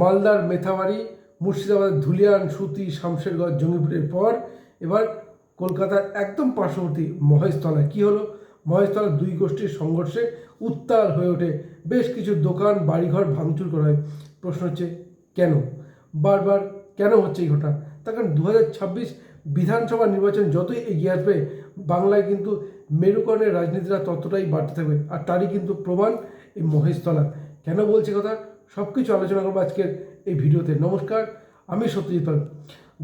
মালদার মেথাবাড়ি, মুর্শিদাবাদের ধুলিয়ান, সুতি শামশেরগঞ্জ জঙ্গিপুরের পর এবার কলকাতার একদম পার্শ্ববর্তী মহেশতলায়। কী হলো? মহেশতলার দুই গোষ্ঠীর সংঘর্ষে উত্তাল হয়ে ওঠে বেশ কিছু দোকান, বাড়িঘর ভাঙচুর করা হয়। প্রশ্ন হচ্ছে, কেন? বারবার কেন হচ্ছে এই ঘটনা? তার কারণ দু হাজার ছাব্বিশ বিধানসভা নির্বাচন যতই এগিয়ে আসবে, বাংলায় কিন্তু মেরুকরণের রাজনীতিটা ততটাই বাড়তে থাকবে। আর তারই কিন্তু প্রমাণ এই মহেশতলা। কেন বলছে কথা? সব কিছু আলোচনা করব আজকের এই ভিডিওতে। নমস্কার, আমি সত্যজিৎ পাল।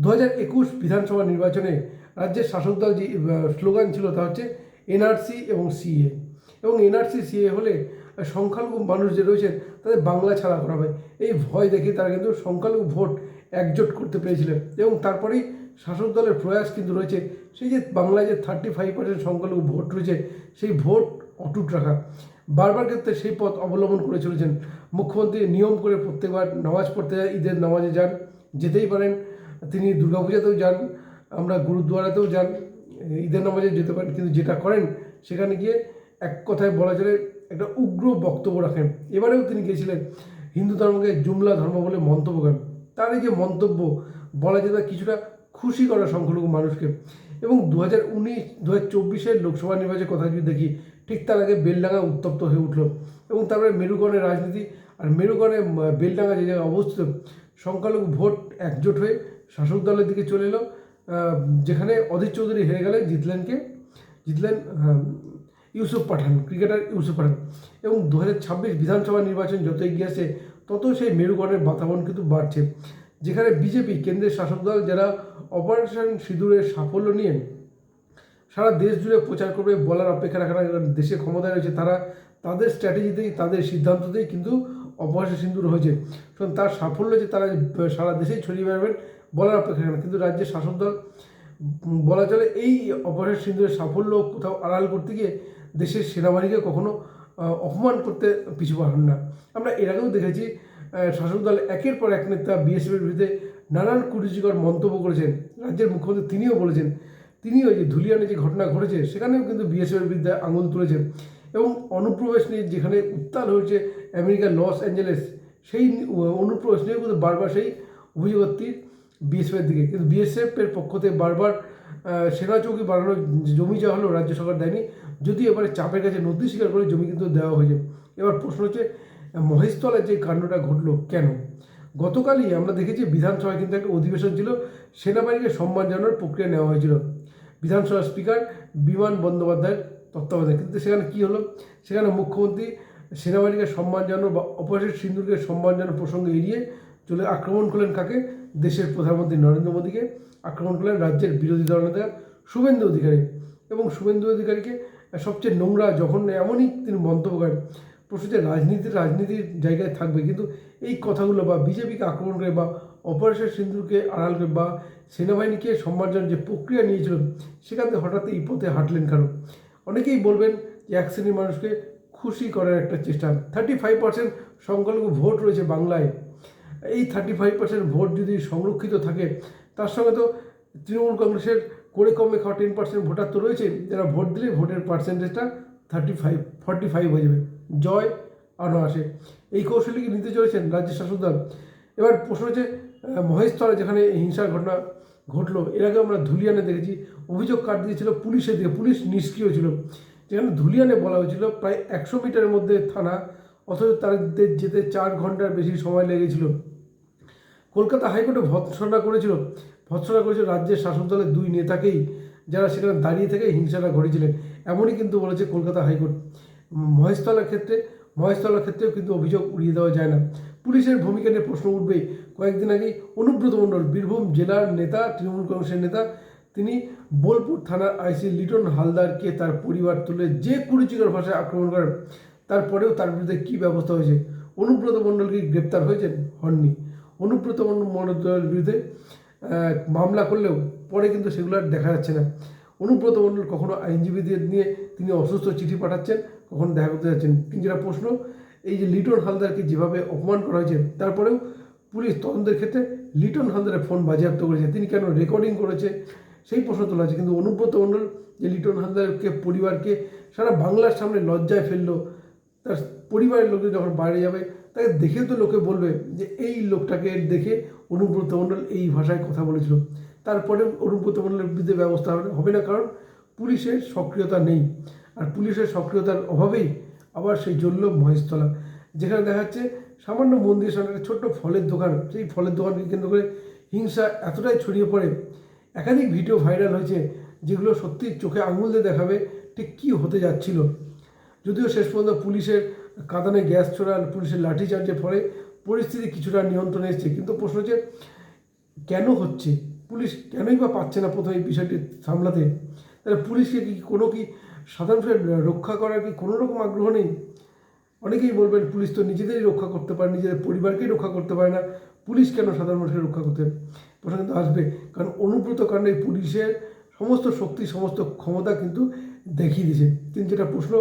দু হাজার একুশ বিধানসভা নির্বাচনে রাজ্যের শাসক দল যে স্লোগান ছিল তা হচ্ছে এনআরসি এবং সিএ। এবং এনআরসি, সিএ হলে সংখ্যালঘু মানুষ যে রয়েছেন, তাদের বাংলা ছাড়া করা হবে। এই ভয় দেখে তারা কিন্তু সংখ্যালঘু ভোট একজোট করতে পেরেছিলেন। এবং তারপরেই শাসক দলের প্রয়াস কিন্তু রয়েছে, সেই যে বাংলায় যে থার্টি ফাইভ পার্সেন্ট সংখ্যালঘু ভোট রয়েছে, সেই ভোট অটুট রাখা। বারবার ক্ষেত্রে সেই পথ অবলম্বন করে চলেছেন মুখ্যমন্ত্রী নিয়ম করে প্রত্যেকবার নামাজ পড়তে যায় ঈদের নামাজে যান, যেতেই পারেন। তিনি দুর্গাপূজাতেও যান, আমরা গুরুদুয়ারাতেও যান, ঈদের নামাজে যেতে পারেন, কিন্তু যেটা করেন, সেখানে গিয়ে এক কথায় বলা চলে, একটা উগ্র বক্তব্য রাখেন। এবারেও তিনি গিয়েছিলেন, হিন্দু ধর্মকে জুমলা ধর্ম বলে মন্তব্য করেন। তার এই যে মন্তব্য, বলা যেতে কিছুটা খুশি করা সংখ্যালঘু মানুষকে। এবং দু হাজার উনিশ দু হাজার চব্বিশের লোকসভা নির্বাচনের কথা যদি দেখি ঠিক তার আগে বেলডাঙ্গা উত্তপ্ত হয়ে উঠল এবং তারপরে মেরুকরণের রাজনীতি আর উম, বেলডাঙ্গা যে জায়গায় অবস্থিত সংখ্যালঘু ভোট একজোট হয়ে শাসক দলের দিকে চলে এলো যেখানে অধীর চৌধুরী হেরে গেলে জিতলেন কে জিতলেন ইউসুফ পাঠান ক্রিকেটার ইউসুফ পাঠান। এবং দু ছাব্বিশ বিধানসভা নির্বাচন যত এগিয়ে আসে তত সেই মেরুকরণের বাতাবরণ কিন্তু বাড়ছে যেখানে বিজেপি কেন্দ্রের শাসক দল যারা অপারেশন সিঁদুরের সাফল্য নিয়ে সারা দেশ জুড়ে প্রচার করবে, বলার অপেক্ষা রাখে কারণ দেশে ক্ষমতায় রয়েছে তারা তাদের স্ট্র্যাটেজিতেই তাদের সিদ্ধান্ততেই কিন্তু অপরাশন সিন্দুর হয়েছে। কারণ তার সাফল্য যে তারা সারা দেশেই ছড়িয়ে বেড়াবেন, বলার অপেক্ষা রাখে না। কিন্তু রাজ্যের শাসক দল বলা চলে এই অপারেশন সিন্দুরের সাফল্য কোথাও আড়াল করতে গিয়ে দেশের সেনাবাহিনীকে কখনো অপমান করতে পিছু পাঠান না। আমরা এর আগেও দেখেছি শাসক দল একের পর এক নেতা বিএসএফের বিরুদ্ধে নানান কুরুচিকর মন্তব্য করেছেন। রাজ্যের মুখ্যমন্ত্রী তিনিও বলেছেন তিনি ওই যে ধুলিয়ানে যে ঘটনা ঘটেছে, সেখানেও কিন্তু বিএসএফের বিরুদ্ধে আঙুল তুলেছেন। এবং অনুপ্রবেশ নিয়ে যেখানে উত্তাল হয়েছে আমেরিকার লস অ্যাঞ্জেলেস, সেই অনুপ্রবেশ নিয়েও কিন্তু বারবার সেই অভিযোগটি বিএসএফের দিকে। কিন্তু বিএসএফের পক্ষ থেকে বারবার সেনা চৌকি বাড়ানোর জমি যা হলো রাজ্য সরকার দেয়নি। যদি এবারে চাপের কাছে নথি স্বীকার করে জমি কিন্তু দেওয়া হয়েছে। এবার প্রশ্ন হচ্ছে, মহেশতলায় যে কাণ্ডটা ঘটলো কেন? গতকালই আমরা দেখেছি বিধানসভায় কিন্তু একটা অধিবেশন ছিল, সেনাবাহিনীকে সম্মান জানানোর প্রক্রিয়া নেওয়া হয়েছিল। বিধানসভার স্পিকার বিমান বন্দ্যোপাধ্যায়ের তত্ত্বাবধানে কিন্তু সেখানে কী হলো? সেখানে মুখ্যমন্ত্রী সেনাবাহিনীকে সম্মান জানানো বা অপারেশন সিন্দুরকে সম্মান জানানোর প্রসঙ্গ এড়িয়ে চলে আক্রমণ করলেন কাকে? দেশের প্রধানমন্ত্রী নরেন্দ্র মোদীকে আক্রমণ করলেন রাজ্যের বিরোধী দলনেতা শুভেন্দু অধিকারী। এবং শুভেন্দু অধিকারীকে সবচেয়ে নোংরা, জঘন্য, এমনই তিনি মন্তব্য করেন যে রাজনীতির রাজনীতির জায়গায় থাকবে। কিন্তু এই কথাগুলো বা বিজেপিকে আক্রমণ করে বা অপারেশন সিন্দুরকে আড়াল করে বা সেনাবাহিনীকে সম্মার্জন যে প্রক্রিয়া নিয়েছিল, সেখান থেকে হঠাৎ এই পথে হাঁটলেন কেন? অনেকেই বলবেন যে এক শ্রেণির মানুষকে খুশি করার একটা চেষ্টা। থার্টি ফাইভ পার্সেন্ট সংখ্যালঘু ভোট রয়েছে বাংলায়। এই থার্টি ফাইভ পার্সেন্ট ভোট যদি সংরক্ষিত থাকে, তার সঙ্গে তো তৃণমূল কংগ্রেসের করে কমে খাওয়া টেন পার্সেন্ট ভোটার তো রয়েছে। যারা ভোট দিলে ভোটের পার্সেন্টেজটা থার্টি ফাইভ ফর্টি ফাইভ হয়ে যাবে। জয় অনায়াসে এই কৌশলী কি নিতে চলেছেন রাজ্যের শাসক দল এবার প্রশ্ন হচ্ছে মহেশতলা যেখানে হিংসার ঘটনা ঘটলো, এর আগে আমরা ধুলিয়ানে দেখেছি, অভিযোগ কাট দিয়েছিল পুলিশের দিকে। পুলিশ নিষ্ক্রিয় ছিল। যেখানে ধুলিয়ানে বলা হয়েছিল, প্রায় একশো মিটারের মধ্যে থানা, অথচ তাদের যেতে চার ঘণ্টার বেশি সময় লেগেছিল। কলকাতা হাইকোর্টে ভৎসনা করেছিল। ভৎসনা করেছিল রাজ্যের শাসক দলের দুই নেতাকেই, যারা সেখানে দাঁড়িয়ে থেকে হিংসাটা ঘটেছিলেন এমনই কিন্তু বলেছে কলকাতা হাইকোর্ট। মহেশতলার ক্ষেত্রে, মহেশতলার ক্ষেত্রেও কিন্তু অভিযোগ উড়িয়ে দেওয়া যায় না। পুলিশের ভূমিকা নিয়ে প্রশ্ন উঠবে। কয়েকদিন আগেই অনুব্রত মণ্ডল, বীরভূম জেলার নেতা, তৃণমূল কংগ্রেসের নেতা, তিনি বোলপুর থানার আইসি লিটন হালদারকে তার পরিবার তুলে যে কুরুচিকর ভাষায় আক্রমণ করেন, তারপরেও তার বিরুদ্ধে কী ব্যবস্থা হয়েছে? অনুব্রত মণ্ডল কি গ্রেপ্তার হয়েছেন হননি। অনুব্রত মণ্ডলের বিরুদ্ধে মামলা করলেও পরে কিন্তু সেগুলো আর দেখা যাচ্ছে না। অনুব্রত মণ্ডল কখনো আইনজীবীদের নিয়ে তিনি অসুস্থ চিঠি পাঠাচ্ছেন কখনো দেখা করতে যাচ্ছেন। কিন্তু যেটা প্রশ্ন, এই যে লিটন হালদারকে যেভাবে অপমান করা হয়েছে, তারপরেও পুলিশ তদন্তের ক্ষেত্রে লিটন হালদারের ফোন বাজেয়াপ্ত করেছে। তিনি কেন রেকর্ডিং করেছে, সেই প্রশ্ন তোলা হয়েছে। কিন্তু অনুব্রত মণ্ডল যে লিটন হালদারকে, পরিবারকে সারা বাংলার সামনে লজ্জায় ফেলল, তার পরিবারের লোকজন যখন বাইরে যাবে, তাকে দেখে তো লোকে বলবে যে, এই লোকটাকে দেখে অনুব্রত মণ্ডল এই ভাষায় কথা বলেছিল। তারপরে অনুব্রত মণ্ডলের বিরুদ্ধে ব্যবস্থা হবে না, কারণ পুলিশের সক্রিয়তা নেই। আর পুলিশের সক্রিয়তার অভাবেই আবার সেই জ্বলল মহেশতলা। যেখানে দেখা যাচ্ছে সামান্য মন্দিরের সামনে একটা ছোট্ট ফলের দোকান। সেই ফলের দোকানকে কেন্দ্র করে হিংসা এতটাই ছড়িয়ে পড়ে। একাধিক ভিডিও ভাইরাল হয়েছে যেগুলো সত্যি চোখে আঙুল দিয়ে দেখাবে ঠিক কী হতে যাচ্ছিল। যদিও শেষ পর্যন্ত পুলিশের কাঁদানে গ্যাস ছোড়া পুলিশের লাঠিচার্জের ফলে পরিস্থিতি কিছুটা নিয়ন্ত্রণে এসেছে। কিন্তু প্রশ্ন হচ্ছে, কেন হচ্ছে? পুলিশ কেনই বা পাচ্ছে না প্রথমে এই বিষয়টি সামলাতে? তাহলে পুলিশকে কি কোনো কি সাধারণ রক্ষা করার কি কোনো রকম আগ্রহ নেই? অনেকেই বলবেন, পুলিশ তো নিজেদেরই রক্ষা করতে পারে, নিজেদের পরিবারকেই রক্ষা করতে পারে না। পুলিশ কেন সাধারণ মানুষকে রক্ষা করতে? প্রশ্ন কিন্তু আসবে, কারণ অনুব্রত কাণ্ডে পুলিশের সমস্ত শক্তি, সমস্ত ক্ষমতা কিন্তু দেখিয়ে দিয়েছে। কিন্তু যেটা প্রশ্ন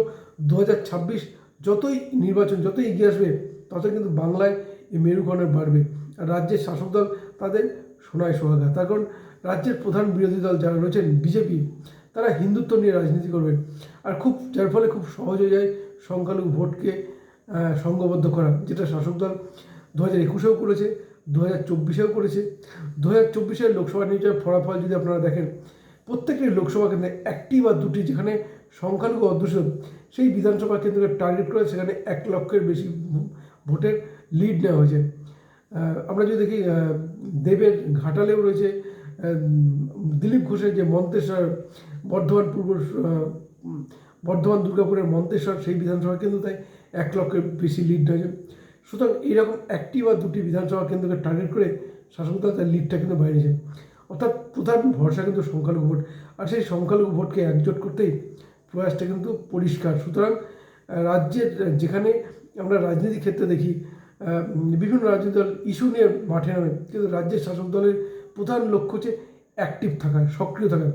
দু হাজার ছাব্বিশ যতই নির্বাচন, যতই এগিয়ে আসবে ততই কিন্তু বাংলায় এই মেরুকরণের বাড়বে। আর রাজ্যের শাসক দল তাদের সোনায় সোহাগা। তার কারণ, রাজ্যের প্রধান বিরোধী দল যারা রয়েছেন, বিজেপি। তারা হিন্দুত্ব নিয়ে রাজনীতি করবেন আর খুব, যার ফলে খুব সহজ হয়ে যায় সংখ্যালঘু ভোটকে সংঘবদ্ধ করা যেটা শাসক দল দু হাজার একুশেও করেছে দু হাজার চব্বিশেও করেছে। দু হাজার চব্বিশের লোকসভা নির্বাচনের ফলাফল যদি আপনারা দেখেন, প্রত্যেকটি লোকসভা কেন্দ্রে একটি বা দুটি যেখানে সংখ্যালঘু অধ্যুষিত সেই বিধানসভা কেন্দ্রকে টার্গেট করে সেখানে এক লক্ষের বেশি ভোটের লিড নেওয়া হয়েছে। আমরা যদি দেখি দেবের ঘাটালেও রয়েছে দিলীপ ঘোষের যে মন্তেশ্বর বর্ধমান পূর্ব বর্ধমান দুর্গাপুরের মন্তেশ্বর সেই বিধানসভা কেন্দ্র তাই এক লক্ষের বেশি লিড হয়েছে সুতরাং এইরকম একটি বা দুটি বিধানসভা কেন্দ্রকে টার্গেট করে শাসক দল তার লিডটা কিন্তু বাড়িয়েছে অর্থাৎ প্রধান ভরসা কিন্তু সংখ্যালঘু ভোট। আর সেই সংখ্যালঘু ভোটকে একজোট করতেই প্রয়াসটা কিন্তু পরিষ্কার। সুতরাং রাজ্যের, যেখানে আমরা রাজনীতি ক্ষেত্রে দেখি বিভিন্ন রাজনৈতিক দল ইস্যু নিয়ে মাঠে নামে, কিন্তু রাজ্যের শাসক দলের প্রধান লক্ষ্য হচ্ছে অ্যাক্টিভ থাকা সক্রিয় থাকা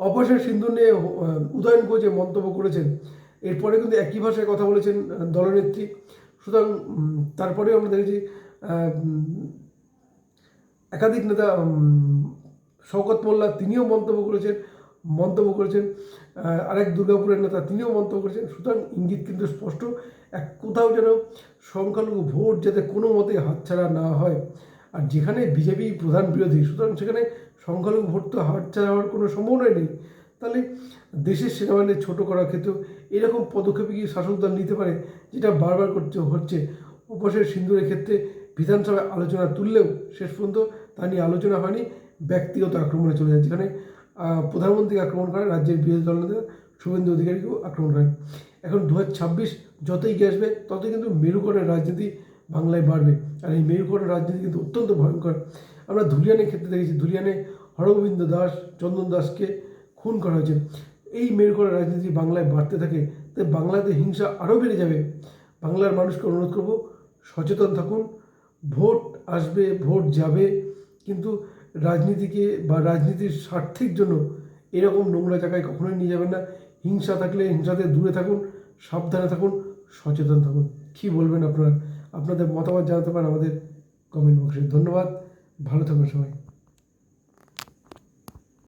অপারেশন সিন্ধু নিয়ে উদয়ন ঘোষ যে মন্তব্য করেছেন এরপরে কিন্তু একই ভাষায় কথা বলেছেন দলনেত্রী। সুতরাং উম, তারপরে আমরা দেখেছি একাধিক নেতা শওকত মোল্লা তিনিও মন্তব্য করেছেন মন্তব্য করেছেন আরেক দুর্গাপুরের নেতা তিনিও মন্তব্য করেছেন। সুতরাং ইঙ্গিত কিন্তু স্পষ্ট এক কোথাও যেন সংখ্যালঘু ভোট যাতে কোনো মতে হাতছাড়া না হয়। আর যেখানে বিজেপি প্রধান বিরোধী সুতরাং সেখানে সংখ্যালঘু ভোট তো হাতছাড়া হওয়ার কোনো সম্ভাবনাই নেই। তাহলে দেশের সেনাবাহিনী ছোট করার ক্ষেত্রেও এরকম পদক্ষেপে কি শাসক দল নিতে পারে, যেটা বারবার করতে হচ্ছে? উপসের সিন্দুরের ক্ষেত্রে বিধানসভায় আলোচনা তুললেও শেষ পর্যন্ত তা নিয়ে আলোচনা হয়নি। ব্যক্তিগত আক্রমণে চলে যায় যেখানে প্রধানমন্ত্রীকে আক্রমণ করে রাজ্যের বিরোধী দল নেতা শুভেন্দু অধিকারীকেও আক্রমণ করে। এখন দু ছাব্বিশ যতই এগিয়ে আসবে, ততই কিন্তু মেরুকরণের রাজনীতি বাংলায় বাড়বে। আর এই মেরুকরণের রাজনীতি কিন্তু অত্যন্ত ভয়ঙ্কর। আমরা ধুলিয়ানের ক্ষেত্রে দেখেছি, ধুলিয়ানে হরগোবিন্দ দাস, চন্দন দাসকে খুন করা হয়েছে। এই মেরুকরণের রাজনীতি বাংলায় বাড়তে থাকে, তাই বাংলাতে হিংসা আরও বেড়ে যাবে। বাংলার মানুষকে অনুরোধ করব, সচেতন থাকুন, ভোট আসবে, ভোট যাবে, কিন্তু রাজনীতিকে বা রাজনীতির স্বার্থের জন্য এরকম নোংরা জায়গায় কখনোই নিয়ে যাবেন না। হিংসা থাকলে হিংসাতে দূরে থাকুন, সাবধানে থাকুন, সচেতন থাকুন। কী বলবেন আপনারা? আপনাদের মতামত জানাতে পারেন আমাদের কমেন্ট বক্সে ধন্যবাদ। ভালো থাকুন সবাই।